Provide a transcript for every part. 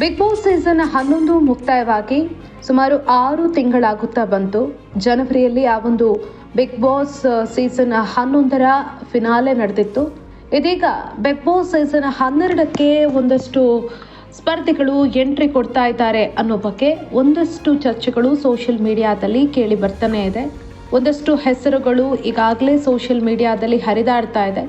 Big Boss season ಹನ್ನೊಂದು ಮುಕ್ತಾಯವಾಗಿ ಸುಮಾರು ಆರು ತಿಂಗಳಾಗುತ್ತಾ ಬಂತು. ಜನವರಿಯಲ್ಲಿ ಆ ಒಂದು ಬಿಗ್ ಬಾಸ್ ಸೀಸನ್ ಹನ್ನೊಂದರ ಫಿನಾಲೆ ನಡೆದಿತ್ತು. ಇದೀಗ ಬಿಗ್ ಬಾಸ್ ಸೀಸನ್ ಹನ್ನೆರಡಕ್ಕೆ ಒಂದಷ್ಟು ಸ್ಪರ್ಧಿಗಳು ಎಂಟ್ರಿ ಕೊಡ್ತಾ ಇದ್ದಾರೆ ಅನ್ನೋ ಬಗ್ಗೆ ಒಂದಷ್ಟು ಚರ್ಚೆಗಳು ಸೋಷಿಯಲ್ ಮೀಡಿಯಾದಲ್ಲಿ ಕೇಳಿ ಬರ್ತಾನೆ ಇದೆ. ಒಂದಷ್ಟು ಹೆಸರುಗಳು ಈಗಾಗಲೇ ಸೋಷಿಯಲ್ ಮೀಡಿಯಾದಲ್ಲಿ ಹರಿದಾಡ್ತಾ ಇದೆ.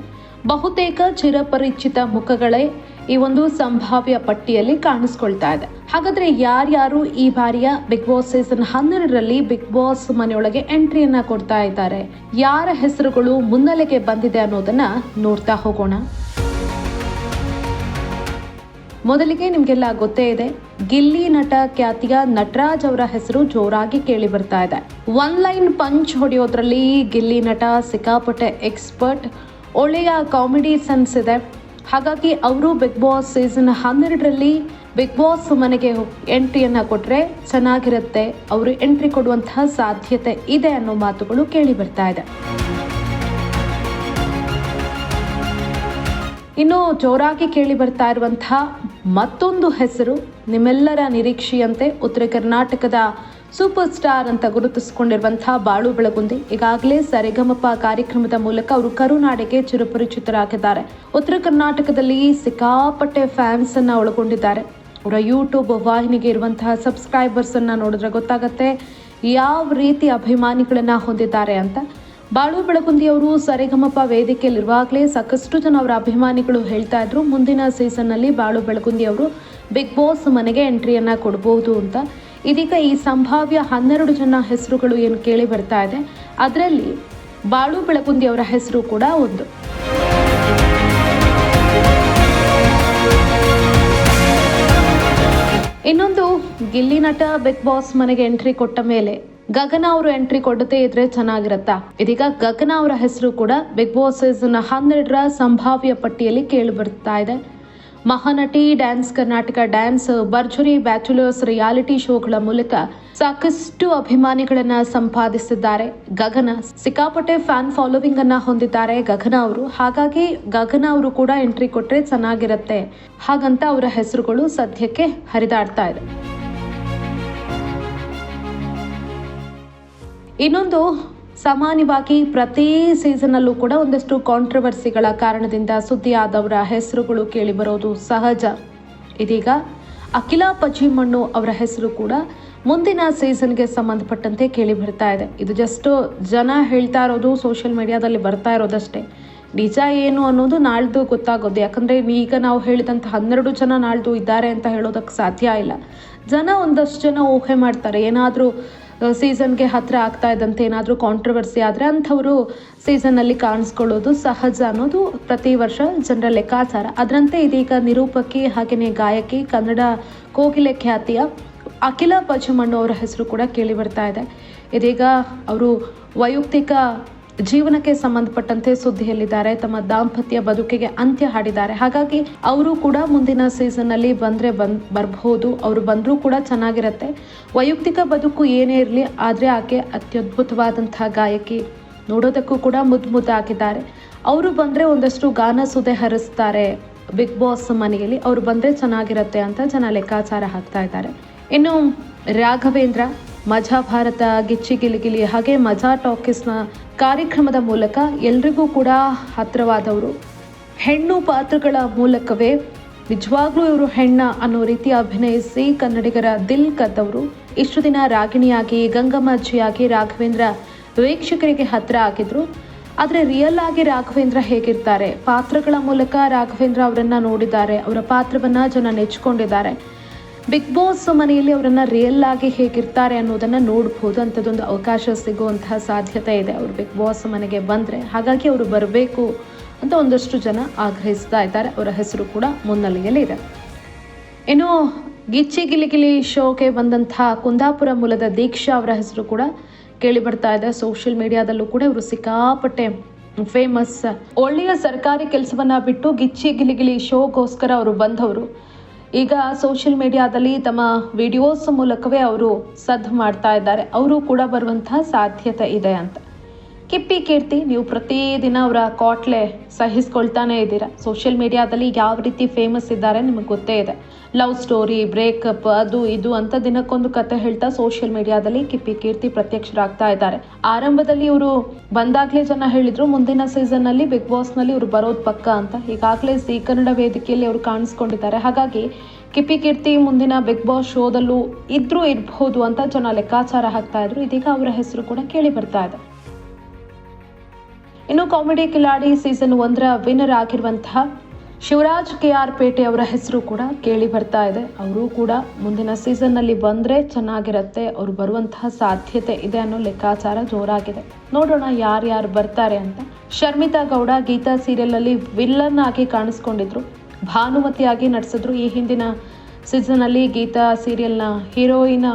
ಬಹುತೇಕ ಚಿರಪರಿಚಿತ ಮುಖಗಳೇ ಈ ಒಂದು ಸಂಭಾವ್ಯ ಪಟ್ಟಿಯಲ್ಲಿ ಕಾಣಿಸ್ಕೊಳ್ತಾ ಇದೆ. ಹಾಗಾದ್ರೆ ಯಾರ್ಯಾರು ಈ ಬಾರಿಯ ಬಿಗ್ ಬಾಸ್ ಸೀಸನ್ ಹನ್ನೆರಡರಲ್ಲಿ ಬಿಗ್ ಬಾಸ್ ಮನೆಯೊಳಗೆ ಎಂಟ್ರಿಯನ್ನ ಕೊಡ್ತಾ ಇದ್ದಾರೆ? ಯಾರ ಹೆಸರುಗಳು ಮುನ್ನೆಲೆಗೆ ಬಂದಿದೆ ಅನ್ನೋದನ್ನ ನೋಡ್ತಾ ಹೋಗೋಣ. ಮೊದಲಿಗೆ ನಿಮಗೆಲ್ಲ ಗೊತ್ತೇ ಇದೆ, ಗಿಲ್ಲಿ ನಟ ಖ್ಯಾತಿಯ ನಟರಾಜ್ ಅವರ ಹೆಸರು ಜೋರಾಗಿ ಕೇಳಿ ಬರ್ತಾ ಇದೆ. ಒನ್ ಲೈನ್ ಪಂಚ್ ಹೊಡೆಯೋದ್ರಲ್ಲಿ ಗಿಲ್ಲಿ ನಟ ಸಿಕ್ಕಾಪಟ್ಟೆ ಎಕ್ಸ್ಪರ್ಟ್ ಒಳ್ಳೆಯ ಕಾಮಿಡಿ ಸೆನ್ಸ್ ಇದೆ. ಹಾಗಾಗಿ ಅವರು ಬಿಗ್ ಬಾಸ್ ಸೀಸನ್ ಹನ್ನೆರಡರಲ್ಲಿ ಬಿಗ್ ಬಾಸ್ ಮನೆಗೆ ಎಂಟ್ರಿಯನ್ನು ಕೊಟ್ಟರೆ ಚೆನ್ನಾಗಿರುತ್ತೆ. ಅವರು ಎಂಟ್ರಿ ಕೊಡುವಂತಹ ಸಾಧ್ಯತೆ ಇದೆ ಅನ್ನೋ ಮಾತುಗಳು ಕೇಳಿ ಬರ್ತಾ ಇದೆ. ಇನ್ನು ಜೋರಾಗಿ ಕೇಳಿ ಬರ್ತಾ ಇರುವಂತಹ ಮತ್ತೊಂದು ಹೆಸರು ನಿಮ್ಮೆಲ್ಲರ ನಿರೀಕ್ಷೆಯಂತೆ ಉತ್ತರ ಕರ್ನಾಟಕದ ಸೂಪರ್ ಸ್ಟಾರ್ ಅಂತ ಗುರುತಿಸಿಕೊಂಡಿರುವಂತಹ ಬಾಳು ಬೆಳಗುಂದಿ ಈಗಾಗಲೇ ಸರಿಗಮಪ ಕಾರ್ಯಕ್ರಮದ ಮೂಲಕ ಅವರು ಕರುನಾಡಿಗೆ ಚಿರಪರಿಚಿತರಾಗಿದ್ದಾರೆ. ಉತ್ತರ ಕರ್ನಾಟಕದಲ್ಲಿ ಸಿಕ್ಕಾಪಟ್ಟೆ ಫ್ಯಾನ್ಸ್ ಅನ್ನ ಒಳಗೊಂಡಿದ್ದಾರೆ. ಅವರ ಯೂಟ್ಯೂಬ್ ವಾಹಿನಿಗೆ ಇರುವಂತಹ ಸಬ್ಸ್ಕ್ರೈಬರ್ಸ್ ಅನ್ನ ನೋಡಿದ್ರೆ ಗೊತ್ತಾಗತ್ತೆ ಯಾವ ರೀತಿ ಅಭಿಮಾನಿಗಳನ್ನ ಹೊಂದಿದ್ದಾರೆ ಅಂತ. ಬಾಳು ಬೆಳಗುಂದಿ ಅವರು ಸರಿಗಮಪ ವೇದಿಕೆಯಲ್ಲಿರುವಾಗಲೇ ಸಾಕಷ್ಟು ಜನ ಅವರ ಅಭಿಮಾನಿಗಳು ಹೇಳ್ತಾ ಇದ್ರು, ಮುಂದಿನ ಸೀಸನ್ನಲ್ಲಿ ಬಾಳು ಬೆಳಗುಂದಿ ಅವರು ಬಿಗ್ ಬಾಸ್ ಮನೆಗೆ ಎಂಟ್ರಿಯನ್ನ ಕೊಡಬಹುದು ಅಂತ. ಇದೀಗ ಈ ಸಂಭಾವ್ಯ ಹನ್ನೆರಡು ಜನ ಹೆಸರುಗಳು ಏನು ಕೇಳಿ ಬರ್ತಾ ಇದೆ. ಅದರಲ್ಲಿ ಬಾಳು ಬೆಳಗುಂದಿ ಅವರ ಹೆಸರು ಕೂಡ ಒಂದು. ಇನ್ನೊಂದು ಗಿಲ್ಲಿ ನಟ ಬಿಗ್ ಬಾಸ್ ಮನೆಗೆ ಎಂಟ್ರಿ ಕೊಟ್ಟ ಮೇಲೆ ಗಗನ ಅವರು ಎಂಟ್ರಿ ಕೊಡದೇ ಇದ್ರೆ ಚೆನ್ನಾಗಿರತ್ತಾ? ಇದೀಗ ಗಗನ ಅವರ ಹೆಸರು ಕೂಡ ಬಿಗ್ ಬಾಸ್ ಸೀಸನ್ ಹನ್ನೆರಡರ ಸಂಭಾವ್ಯ ಪಟ್ಟಿಯಲ್ಲಿ ಕೇಳಿ ಬರ್ತಾ ಇದೆ. Mahanati, dance Karnataka dance, Bharjari bachelors reality ಶೋಗಳ ಮೂಲಕ ಸಾಕಷ್ಟು ಅಭಿಮಾನಿಗಳನ್ನ ಸಂಪಾದಿಸಿದ್ದಾರೆ. ಗಗನ ಸಿಕ್ಕಾಪಟ್ಟೆ ಫ್ಯಾನ್ ಫಾಲೋವಿಂಗ್ ಅನ್ನ ಹೊಂದಿದ್ದಾರೆ ಗಗನ ಅವರು. ಹಾಗಾಗಿ ಗಗನ ಅವರು ಕೂಡ ಎಂಟ್ರಿ ಕೊಟ್ರೆ ಚೆನ್ನಾಗಿರುತ್ತೆ. ಹಾಗಂತ ಅವರ ಹೆಸರುಗಳು ಸದ್ಯಕ್ಕೆ ಹರಿದಾಡ್ತಾ ಇದೆ. ಇನ್ನೊಂದು ಸಾಮಾನ್ಯವಾಗಿ ಪ್ರತಿ ಸೀಸನಲ್ಲೂ ಕೂಡ ಒಂದಷ್ಟು ಕಾಂಟ್ರವರ್ಸಿಗಳ ಕಾರಣದಿಂದ ಸುದ್ದಿಯಾದವರ ಹೆಸರುಗಳು ಕೇಳಿ ಬರೋದು ಸಹಜ. ಇದೀಗ ಅಖಿಲ ಪಜಿಮಣ್ಣು ಅವರ ಹೆಸರು ಕೂಡ ಮುಂದಿನ ಸೀಸನ್ಗೆ ಸಂಬಂಧಪಟ್ಟಂತೆ ಕೇಳಿ ಬರ್ತಾ ಇದೆ. ಇದು ಜಸ್ಟ್ ಜನ ಹೇಳ್ತಾ ಇರೋದು ಸೋಷಿಯಲ್ ಮೀಡಿಯಾದಲ್ಲಿ ಬರ್ತಾ ಇರೋದಷ್ಟೇ. ನಿಜ ಏನು ಅನ್ನೋದು ನಾಳ್ದು ಗೊತ್ತಾಗೋದು. ಯಾಕಂದರೆ ಈಗ ನಾವು ಹೇಳಿದಂಥ ಹನ್ನೆರಡು ಜನ ನಾಳ್ದು ಇದ್ದಾರೆ ಅಂತ ಹೇಳೋದಕ್ಕೆ ಸಾಧ್ಯ ಇಲ್ಲ. ಜನ ಒಂದಷ್ಟು ಜನ ಊಹೆ ಮಾಡ್ತಾರೆ. ಏನಾದರೂ ಸೀಸನ್ಗೆ ಹತ್ತಿರ ಆಗ್ತಾ ಇದ್ದಂತೆ ಏನಾದರೂ ಕಾಂಟ್ರವರ್ಸಿ ಆದರೆ ಅಂಥವರು ಸೀಸನ್ನಲ್ಲಿ ಕಾಣಿಸ್ಕೊಳ್ಳೋದು ಸಹಜ ಅನ್ನೋದು ಪ್ರತಿ ವರ್ಷ ಜನರ ಲೆಕ್ಕಾಚಾರ. ಅದರಂತೆ ಇದೀಗ ನಿರೂಪಕಿ ಹಾಗೆಯೇ ಗಾಯಕಿ ಕನ್ನಡ ಕೋಗಿಲೆ ಖ್ಯಾತಿಯ ಅಖಿಲ ಪಚಮಣ್ಣು ಅವರ ಹೆಸರು ಕೂಡ ಕೇಳಿ ಬರ್ತಾ ಇದೆ. ಇದೀಗ ಅವರು ವೈಯಕ್ತಿಕ ಜೀವನಕ್ಕೆ ಸಂಬಂಧಪಟ್ಟಂತೆ ಸುದ್ದಿಯಲ್ಲಿದ್ದಾರೆ. ತಮ್ಮ ದಾಂಪತ್ಯ ಬದುಕಿಗೆ ಅಂತ್ಯ ಹಾಡಿದ್ದಾರೆ. ಹಾಗಾಗಿ ಅವರು ಕೂಡ ಮುಂದಿನ ಸೀಸನ್ನಲ್ಲಿ ಬಂದರೆ ಬಂದ್ ಬರಬಹುದು ಅವರು ಬಂದರೂ ಕೂಡ ಚೆನ್ನಾಗಿರುತ್ತೆ. ವೈಯಕ್ತಿಕ ಬದುಕು ಏನೇ ಇರಲಿ, ಆದರೆ ಆಕೆ ಅತ್ಯದ್ಭುತವಾದಂತಹ ಗಾಯಕಿ. ನೋಡೋದಕ್ಕೂ ಕೂಡ ಮುದ್ದು ಹಾಕಿದ್ದಾರೆ ಅವರು ಬಂದರೆ ಒಂದಷ್ಟು ಗಾನ ಸುದೆ ಹರಿಸ್ತಾರೆ. ಬಿಗ್ ಬಾಸ್ ಮನೆಯಲ್ಲಿ ಅವರು ಬಂದರೆ ಚೆನ್ನಾಗಿರುತ್ತೆ ಅಂತ ಜನ ಲೆಕ್ಕಾಚಾರ ಹಾಕ್ತಾ ಇದ್ದಾರೆ. ಇನ್ನು ರಾಘವೇಂದ್ರ ಮಜಾ ಭಾರತ ಗಿಚ್ಚಿ ಗಿಲಿಗಿಲಿ. ಹಾಗೆ ಮಜಾ ಟಾಕೀಸ್ನ ಕಾರ್ಯಕ್ರಮದ ಮೂಲಕ ಎಲ್ರಿಗೂ ಕೂಡ ಹತ್ತಿರವಾದವರು ಹೆಣ್ಣು ಪಾತ್ರಗಳ ಮೂಲಕವೇ ನಿಜವಾಗ್ಲೂ ಇವರು ಹೆಣ್ಣ ಅನ್ನೋ ರೀತಿ ಅಭಿನಯಿಸಿ ಕನ್ನಡಿಗರ ದಿಲ್ ಕದ್ದವರು. ಇಷ್ಟು ದಿನ ರಾಗಿಣಿಯಾಗಿ, ಗಂಗಮ್ಮಜ್ಜಿಯಾಗಿ ರಾಘವೇಂದ್ರ ವೀಕ್ಷಕರಿಗೆ ಹತ್ತಿರ ಆಗಿದ್ರು. ಆದರೆ ರಿಯಲ್ ಆಗಿ ರಾಘವೇಂದ್ರ ಹೇಗಿರ್ತಾರೆ? ಪಾತ್ರಗಳ ಮೂಲಕ ರಾಘವೇಂದ್ರ ಅವರನ್ನ ನೋಡಿದ್ದಾರೆ. ಅವರ ಪಾತ್ರವನ್ನ ಜನ ನೆಚ್ಕೊಂಡಿದ್ದಾರೆ. ಬಿಗ್ ಬಾಸ್ ಮನೆಯಲ್ಲಿ ಅವರನ್ನು ರಿಯಲ್ ಆಗಿ ಹೇಗಿರ್ತಾರೆ ಅನ್ನೋದನ್ನ ನೋಡ್ಬೋದು. ಅಂಥದ್ದೊಂದು ಅವಕಾಶ ಸಿಗುವಂತಹ ಸಾಧ್ಯತೆ ಇದೆ. ಅವರು ಬಿಗ್ ಬಾಸ್ ಮನೆಗೆ ಬಂದರೆ ಹಾಗಾಗಿ ಅವರು ಬರಬೇಕು ಅಂತ ಒಂದಷ್ಟು ಜನ ಆಗ್ರಹಿಸ್ತಾ ಇದ್ದಾರೆ. ಅವರ ಹೆಸರು ಕೂಡ ಮುನ್ನೆಲೆಯಲ್ಲಿ ಇದೆ. ಇನ್ನು ಗಿಚ್ಚಿ ಗಿಲಿಗಿಲಿ ಶೋಗೆ ಬಂದಂತಹ ಕುಂದಾಪುರ ಮೂಲದ ದೀಕ್ಷಾ ಅವರ ಹೆಸರು ಕೂಡ ಕೇಳಿ ಬರ್ತಾ ಇದೆ. ಸೋಷಿಯಲ್ ಮೀಡಿಯಾದಲ್ಲೂ ಕೂಡ ಇವರು ಸಿಕ್ಕಾಪಟ್ಟೆ ಫೇಮಸ್ ಒಳ್ಳೆಯ ಸರ್ಕಾರಿ ಕೆಲಸವನ್ನ ಬಿಟ್ಟು ಗಿಚ್ಚಿ ಗಿಲಿಗಿಲಿ ಶೋಗೋಸ್ಕರ ಅವರು ಬಂದವರು. ಈಗ ಸೋಷಿಯಲ್ ಮೀಡಿಯಾದಲ್ಲಿ ತಮ್ಮ ವಿಡಿಯೋಸ್ ಮೂಲಕವೇ ಅವರು ಸದ್ದು ಮಾಡ್ತಾ ಇದ್ದಾರೆ. ಅವರು ಕೂಡ ಬರುವಂತಹ ಸಾಧ್ಯತೆ ಇದೆ ಅಂತ. ಕಿಪ್ಪಿ ಕೀರ್ತಿ, ನೀವು ಪ್ರತಿದಿನ ಅವರ ಕಾಟ್ಲೆ ಸಹಿಸ್ಕೊಳ್ತಾನೆ ಇದ್ದೀರಾ. ಸೋಷಿಯಲ್ ಮೀಡಿಯಾದಲ್ಲಿ ಯಾವ ರೀತಿ ಫೇಮಸ್ ಇದ್ದಾರೆ ನಿಮಗೆ ಗೊತ್ತೇ ಇದೆ. ಲವ್ ಸ್ಟೋರಿ ಬ್ರೇಕಪ್ ಅದು ಇದು ಅಂತ ದಿನಕ್ಕೊಂದು ಕತೆ ಹೇಳ್ತಾ ಸೋಷಿಯಲ್ ಮೀಡಿಯಾದಲ್ಲಿ ಕಿಪ್ಪಿ ಕೀರ್ತಿ ಪ್ರತ್ಯಕ್ಷರಾಗ್ತಾ ಇದ್ದಾರೆ. ಆರಂಭದಲ್ಲಿ ಇವರು ಬಂದಾಗ್ಲೇ ಜನ ಹೇಳಿದ್ರು, ಮುಂದಿನ ಸೀಸನ್ ಅಲ್ಲಿ ಬಿಗ್ ಬಾಸ್ನಲ್ಲಿ ಇವರು ಬರೋದು ಪಕ್ಕ ಅಂತ. ಈಗಾಗಲೇ ಸಿ ಕನ್ನಡ ವೇದಿಕೆಯಲ್ಲಿ ಅವರು ಕಾಣಿಸ್ಕೊಂಡಿದ್ದಾರೆ. ಹಾಗಾಗಿ ಕಿಪ್ಪಿ ಕೀರ್ತಿ ಮುಂದಿನ ಬಿಗ್ ಬಾಸ್ ಶೋದಲ್ಲೂ ಇದ್ರೂ ಇರಬಹುದು ಅಂತ ಜನ ಲೆಕ್ಕಾಚಾರ ಹಾಕ್ತಾ ಇದ್ರು. ಇದೀಗ ಅವರ ಹೆಸರು ಕೂಡ ಕೇಳಿ ಬರ್ತಾ ಇದೆ. ಇನ್ನು ಕಾಮಿಡಿ ಕಿಲಾಡಿ ಸೀಸನ್ ಒಂದರ ವಿನ್ನರ್ ಆಗಿರುವಂತಹ ಶಿವರಾಜ್ ಕೆ ಆರ್ ಪೇಟೆ ಅವರ ಹೆಸರು ಕೂಡ ಕೇಳಿ ಬರ್ತಾ ಇದೆ. ಅವರು ಕೂಡ ಮುಂದಿನ ಸೀಸನ್ ಬಂದರೆ ಚೆನ್ನಾಗಿರತ್ತೆ. ಅವರು ಬರುವಂತಹ ಸಾಧ್ಯತೆ ಇದೆ ಅನ್ನೋ ಲೆಕ್ಕಾಚಾರ ಜೋರಾಗಿದೆ. ನೋಡೋಣ ಯಾರ್ಯಾರು ಬರ್ತಾರೆ ಅಂತ. ಶರ್ಮಿತಾ ಗೌಡ ಗೀತಾ ಸೀರಿಯಲ್ ಅಲ್ಲಿ ವಿಲ್ಲನ್ ಆಗಿ ಕಾಣಿಸ್ಕೊಂಡಿದ್ರು. ಭಾನುಮತಿಯಾಗಿ ನಡೆಸಿದ್ರು. ಈ ಹಿಂದಿನ ಸೀಸನ್ ಅಲ್ಲಿ ಗೀತಾ ಸೀರಿಯಲ್ನ ಹೀರೋಯಿನ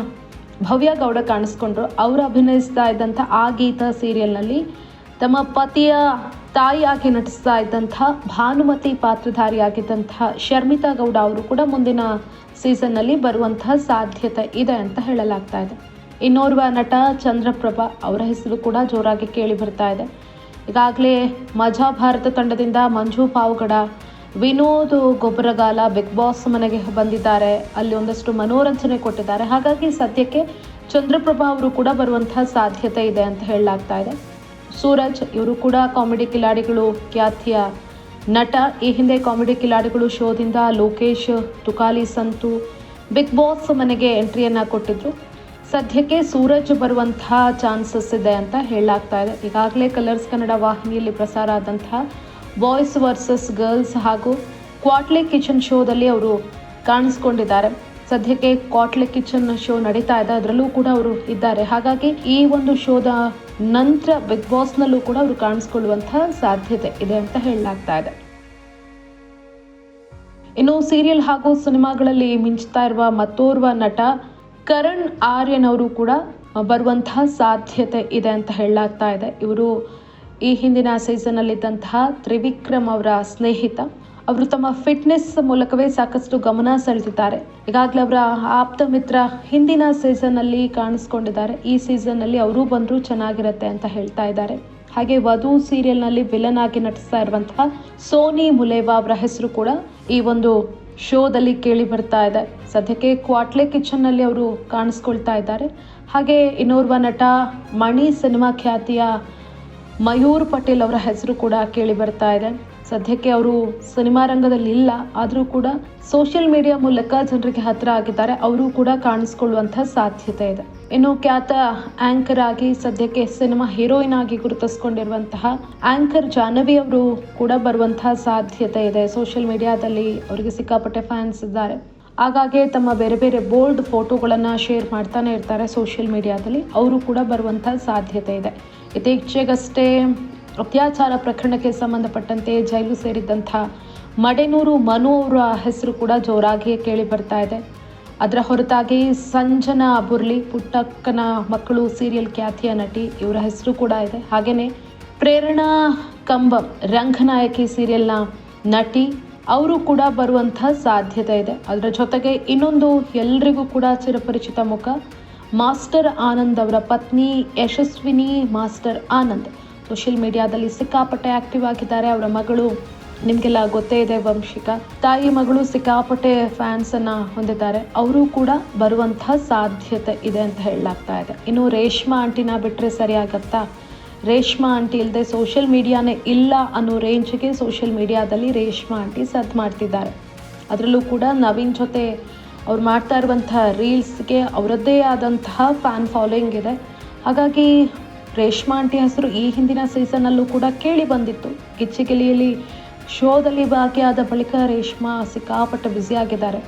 ಭವ್ಯ ಗೌಡ ಕಾಣಿಸ್ಕೊಂಡ್ರು. ಅವರು ಅಭಿನಯಿಸ್ತಾ ಇದ್ದಂಥ ಆ ಗೀತಾ ಸೀರಿಯಲ್ನಲ್ಲಿ ತಮ್ಮ ಪತಿಯ ತಾಯಿಯಾಗಿ ನಟಿಸ್ತಾ ಇದ್ದಂಥ ಭಾನುಮತಿ ಪಾತ್ರಧಾರಿಯಾಗಿದ್ದಂತಹ ಶರ್ಮಿತಾ ಗೌಡ ಅವರು ಕೂಡ ಮುಂದಿನ ಸೀಸನ್ನಲ್ಲಿ ಬರುವಂತಹ ಸಾಧ್ಯತೆ ಇದೆ ಅಂತ ಹೇಳಲಾಗ್ತಾ ಇದೆ. ಇನ್ನೋರ್ವ ನಟ ಚಂದ್ರಪ್ರಭಾ ಅವರ ಹೆಸರು ಕೂಡ ಜೋರಾಗಿ ಕೇಳಿ ಬರ್ತಾ ಇದೆ. ಈಗಾಗಲೇ ಮಜಾ ಭಾರತ ತಂಡದಿಂದ ಮಂಜು ಪಾವುಗಡ, ವಿನೋದ್ ಗೊಬ್ಬರಗಾಲ, ಬಿಗ್ ಬಾಸ್ ಮನೆಗೆ ಬಂದಿದ್ದಾರೆ. ಅಲ್ಲಿ ಒಂದಷ್ಟು ಮನೋರಂಜನೆ ಕೊಟ್ಟಿದ್ದಾರೆ. ಹಾಗಾಗಿ ಸದ್ಯಕ್ಕೆ ಚಂದ್ರಪ್ರಭಾ ಅವರು ಕೂಡ ಬರುವಂತಹ ಸಾಧ್ಯತೆ ಇದೆ ಅಂತ ಹೇಳಲಾಗ್ತಾ ಇದೆ. ಸೂರಜ್, ಇವರು ಕೂಡ ಕಾಮಿಡಿ ಕಿಲಾಡಿಗಳು, ಖ್ಯಾತಿಯ ನಟ. ಈ ಹಿಂದೆ ಕಾಮಿಡಿ ಕಿಲಾಡಿಗಳು ಶೋದಿಂದ ಲೋಕೇಶ್, ತುಕಾಲಿ, ಸಂತು, ಬಿಗ್ ಬಾಸ್ ಮನೆಗೆ ಎಂಟ್ರಿಯನ್ನು ಕೊಟ್ಟಿದ್ರು. ಸದ್ಯಕ್ಕೆ ಸೂರಜ್ ಬರುವಂತಹ ಚಾನ್ಸಸ್ ಇದೆ ಅಂತ ಹೇಳಲಾಗ್ತಾ ಇದೆ. ಈಗಾಗಲೇ ಕಲರ್ಸ್ ಕನ್ನಡ ವಾಹಿನಿಯಲ್ಲಿ ಪ್ರಸಾರ ಆದಂತಹ ಬಾಯ್ಸ್ ವರ್ಸಸ್ ಗರ್ಲ್ಸ್ ಹಾಗೂ ಕ್ವಾಟ್ಲೆ ಕಿಚನ್ ಶೋದಲ್ಲಿ ಅವರು ಕಾಣಿಸ್ಕೊಂಡಿದ್ದಾರೆ. ಸದ್ಯಕ್ಕೆ ಕಾಟ್ಲೆ ಕಿಚನ್ ಶೋ ನಡೀತಾ ಇದೆ. ಅದರಲ್ಲೂ ಕೂಡ ಅವರು ಇದ್ದಾರೆ. ಹಾಗಾಗಿ ಈ ಒಂದು ಶೋದ ನಂತರ ಬಿಗ್ ಬಾಸ್ನಲ್ಲೂ ಕೂಡ ಅವರು ಕಾಣಿಸ್ಕೊಳ್ಳುವಂತಹ ಸಾಧ್ಯತೆ ಇದೆ ಅಂತ ಹೇಳಲಾಗ್ತಾ ಇದೆ. ಇನ್ನು ಸೀರಿಯಲ್ ಹಾಗೂ ಸಿನಿಮಾಗಳಲ್ಲಿ ಮಿಂಚ್ತಾ ಇರುವ ಮತ್ತೋರ್ವ ನಟ ಕರಣ್ ಆರ್ಯನ್ ಅವರು ಕೂಡ ಬರುವಂತಹ ಸಾಧ್ಯತೆ ಇದೆ ಅಂತ ಹೇಳಲಾಗ್ತಾ ಇದೆ. ಇವರು ಈ ಹಿಂದಿನ ಸೀಸನ್ ಅಲ್ಲಿದ್ದಂತಹ ತ್ರಿವಿಕ್ರಮ್ ಅವರ ಸ್ನೇಹಿತ. ಅವರು ತಮ್ಮ ಫಿಟ್ನೆಸ್ ಮೂಲಕವೇ ಸಾಕಷ್ಟು ಗಮನ ಸೆಳೆದಿದ್ದಾರೆ. ಈಗಾಗಲೇ ಅವರ ಆಪ್ತ ಮಿತ್ರ ಹಿಂದಿನ ಸೀಸನ್ ಅಲ್ಲಿ ಕಾಣಿಸ್ಕೊಂಡಿದ್ದಾರೆ. ಈ ಸೀಸನ್ ಅವರೂ ಬಂದರೂ ಚೆನ್ನಾಗಿರುತ್ತೆ ಅಂತ ಹೇಳ್ತಾ ಇದ್ದಾರೆ. ಹಾಗೆ ವಧು ಸೀರಿಯಲ್ನಲ್ಲಿ ವಿಲನ್ ಆಗಿ ನಟಿಸ್ತಾ ಇರುವಂತಹ ಸೋನಿ ಮುಲೇವಾ ಅವರ ಹೆಸರು ಕೂಡ ಈ ಒಂದು ಶೋದಲ್ಲಿ ಕೇಳಿ ಬರ್ತಾ ಇದೆ. ಸದ್ಯಕ್ಕೆ ಕ್ವಾಟ್ಲೆ ಕಿಚನ್ನಲ್ಲಿ ಅವರು ಕಾಣಿಸ್ಕೊಳ್ತಾ ಇದ್ದಾರೆ. ಹಾಗೆ ಇನ್ನೋರ್ವ ನಟ ಮಣಿ ಸಿನಿಮಾ ಖ್ಯಾತಿಯ ಮಯೂರ್ ಪಟೇಲ್ ಅವರ ಹೆಸರು ಕೂಡ ಕೇಳಿ ಬರ್ತಾ ಇದೆ. ಸದ್ಯಕ್ಕೆ ಅವರು ಸಿನಿಮಾ ರಂಗದಲ್ಲಿ ಇಲ್ಲ, ಆದರೂ ಕೂಡ ಸೋಷಿಯಲ್ ಮೀಡಿಯಾ ಮೂಲಕ ಜನರಿಗೆ ಹತ್ತಿರ ಆಗಿದ್ದಾರೆ. ಅವರು ಕೂಡ ಕಾಣಿಸ್ಕೊಳ್ಳುವಂತಹ ಸಾಧ್ಯತೆ ಇದೆ. ಇನ್ನು ಖ್ಯಾತ ಆಂಕರ್ ಆಗಿ ಸದ್ಯಕ್ಕೆ ಸಿನಿಮಾ ಹೀರೋಯಿನ್ ಆಗಿ ಗುರುತಿಸ್ಕೊಂಡಿರುವಂತಹ ಆಂಕರ್ ಜಾಹ್ನವಿ ಅವರು ಕೂಡ ಬರುವಂತಹ ಸಾಧ್ಯತೆ ಇದೆ. ಸೋಷಿಯಲ್ ಮೀಡಿಯಾದಲ್ಲಿ ಅವರಿಗೆ ಸಿಕ್ಕಾಪಟ್ಟೆ ಫ್ಯಾನ್ಸ್ ಇದ್ದಾರೆ. ಹಾಗಾಗಿ ತಮ್ಮ ಬೇರೆ ಬೇರೆ ಬೋಲ್ಡ್ ಫೋಟೋಗಳನ್ನು ಶೇರ್ ಮಾಡ್ತಾನೆ ಇರ್ತಾರೆ ಸೋಷಿಯಲ್ ಮೀಡಿಯಾದಲ್ಲಿ. ಅವರು ಕೂಡ ಬರುವಂತಹ ಸಾಧ್ಯತೆ ಇದೆ. ಇತ್ತೀಚೆಗಷ್ಟೇ ಅತ್ಯಾಚಾರ ಪ್ರಕರಣಕ್ಕೆ ಸಂಬಂಧಪಟ್ಟಂತೆ ಜೈಲು ಸೇರಿದ್ದಂಥ ಮಡೆನೂರು ಮನು ಅವರ ಹೆಸರು ಕೂಡ ಜೋರಾಗಿಯೇ ಕೇಳಿ ಬರ್ತಾ ಇದೆ. ಅದರ ಹೊರತಾಗಿ ಸಂಜನಾ ಬುರ್ಲಿ, ಪುಟ್ಟಕ್ಕನ ಮಕ್ಕಳು, ಸೀರಿಯಲ್ ಖ್ಯಾತಿಯ ನಟಿ, ಇವರ ಹೆಸರು ಕೂಡ ಇದೆ. ಹಾಗೆಯೇ ಪ್ರೇರಣಾ ಕಂಬಂ, ರಂಗನಾಯಕಿ ಸೀರಿಯಲ್ನ ನಟಿ, ಅವರು ಕೂಡ ಬರುವಂಥ ಸಾಧ್ಯತೆ ಇದೆ. ಅದರ ಜೊತೆಗೆ ಇನ್ನೊಂದು ಎಲ್ರಿಗೂ ಕೂಡ ಚಿರಪರಿಚಿತ ಮುಖ, ಮಾಸ್ಟರ್ ಆನಂದ್ ಅವರ ಪತ್ನಿ ಯಶಸ್ವಿನಿ ಮಾಸ್ಟರ್ ಆನಂದ್. ಸೋಷಿಯಲ್ ಮೀಡಿಯಾದಲ್ಲಿ ಸಿಕ್ಕಾಪಟ್ಟೆ ಆಕ್ಟಿವ್ ಆಗಿದ್ದಾರೆ ಅವರ ಮಗಳು. ನಿಮಗೆಲ್ಲ ಗೊತ್ತೇ ಇದೆ ವಂಶಿಕ. ತಾಯಿ ಮಗಳು ಸಿಕ್ಕಾಪಟ್ಟೆ ಫ್ಯಾನ್ಸ್ ಅನ್ನ ಹೊಂದಿದ್ದಾರೆ. ಅವರು ಕೂಡ ಬರುವಂತಹ ಸಾಧ್ಯತೆ ಇದೆ ಅಂತ ಹೇಳಲಾಗ್ತಾ ಇದೆ. ಇನ್ನು ರೇಷ್ಮಾ ಆಂಟಿನ ಬಿಟ್ಟರೆ ಸರಿಯಾಗತ್ತಾ? ರೇಷ್ಮಾ ಆಂಟಿ ಇಲ್ಲದೆ ಸೋಷಿಯಲ್ ಮೀಡಿಯಾನೇ ಇಲ್ಲ ಅನ್ನೋ ರೇಂಜ್ಗೆ ಸೋಷಿಯಲ್ ಮೀಡಿಯಾದಲ್ಲಿ ರೇಷ್ಮಾ ಆಂಟಿ ಸದ್ ಮಾಡ್ತಿದ್ದಾರೆ. ಅದರಲ್ಲೂ ಕೂಡ ನವೀನ್ ಜೊತೆ ಅವ್ರು ಮಾಡ್ತಾ ಇರುವಂತಹ ರೀಲ್ಸ್ಗೆ ಅವರದ್ದೇ ಆದಂತಹ ಫ್ಯಾನ್ ಫಾಲೋಯಿಂಗ್ ಇದೆ. ಹಾಗಾಗಿ ರೇಷ್ಮಾ ಆಂಟಿ ಹೆಸರು ಈ ಹಿಂದಿನ ಸೀಸನ್ನಲ್ಲೂ ಕೂಡ ಕೇಳಿ ಬಂದಿತ್ತು. ಗಿಚ್ಚಿಗಿಲಿಯಲ್ಲಿ ಶೋದಲ್ಲಿ ಭಾಗಿಯಾದ ಬಳಿಕ ರೇಷ್ಮಾ ಸಿಕ್ಕಾಪಟ್ಟೆ ಬ್ಯುಸಿಯಾಗಿದ್ದಾರೆ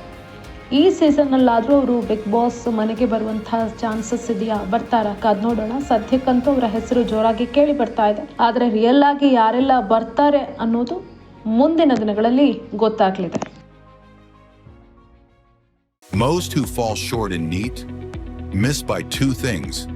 ಈ ಸೀಸನ್ನಲ್ಲಾದರೂ ಅವರು ಬಿಗ್ ಬಾಸ್ ಮನೆಗೆ ಬರುವಂತಹ ಚಾನ್ಸಸ್ ಇದೆಯಾ? ಬರ್ತಾರಾ? ಕಾದ್ ನೋಡೋಣ. ಸದ್ಯಕ್ಕಂತೂ ಅವರ ಹೆಸರು ಜೋರಾಗಿ ಕೇಳಿ ಬರ್ತಾ ಇದೆ. ಆದರೆ ರಿಯಲ್ ಆಗಿ ಯಾರೆಲ್ಲ ಬರ್ತಾರೆ ಅನ್ನೋದು ಮುಂದಿನ ದಿನಗಳಲ್ಲಿ ಗೊತ್ತಾಗ್ಲಿದೆ. Most who fall short in NEAT miss by two things.